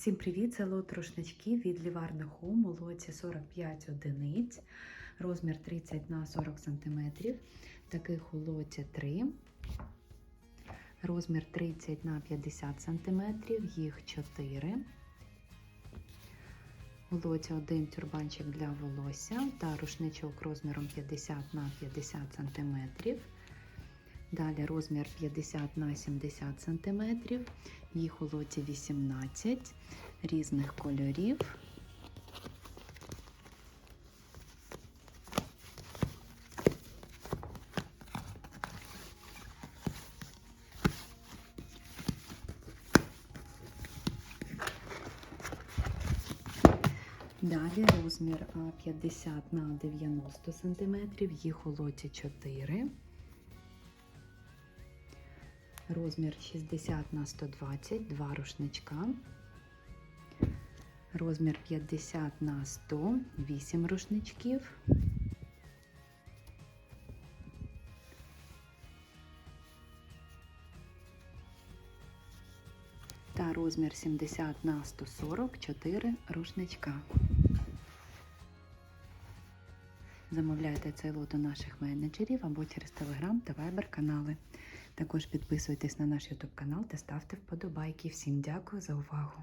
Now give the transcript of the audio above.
Всім привіт! Це лот рушничків від Ліварна Home у лоті 45 одиниць, розмір 30 на 40 см. Таких у лоті 3. Розмір 30 на 50 см, їх 4. У лоті один тюрбанчик для волосся та рушничок розміром 50 на 50 см. Далі розмір 50 на 70 см. Їх у лоті 18 різних кольорів. Далі розмір 50 на 90 см, їх у лоті 4. Розмір 60 на 120, два рушничка. Розмір 50 на 100, 8 рушничків. Та розмір 70 на 140, 4 рушничка. Замовляйте цей лот у наших менеджерів або через Telegram та Viber канали. Також підписуйтесь на наш YouTube канал та ставте вподобайки. Всім дякую за увагу!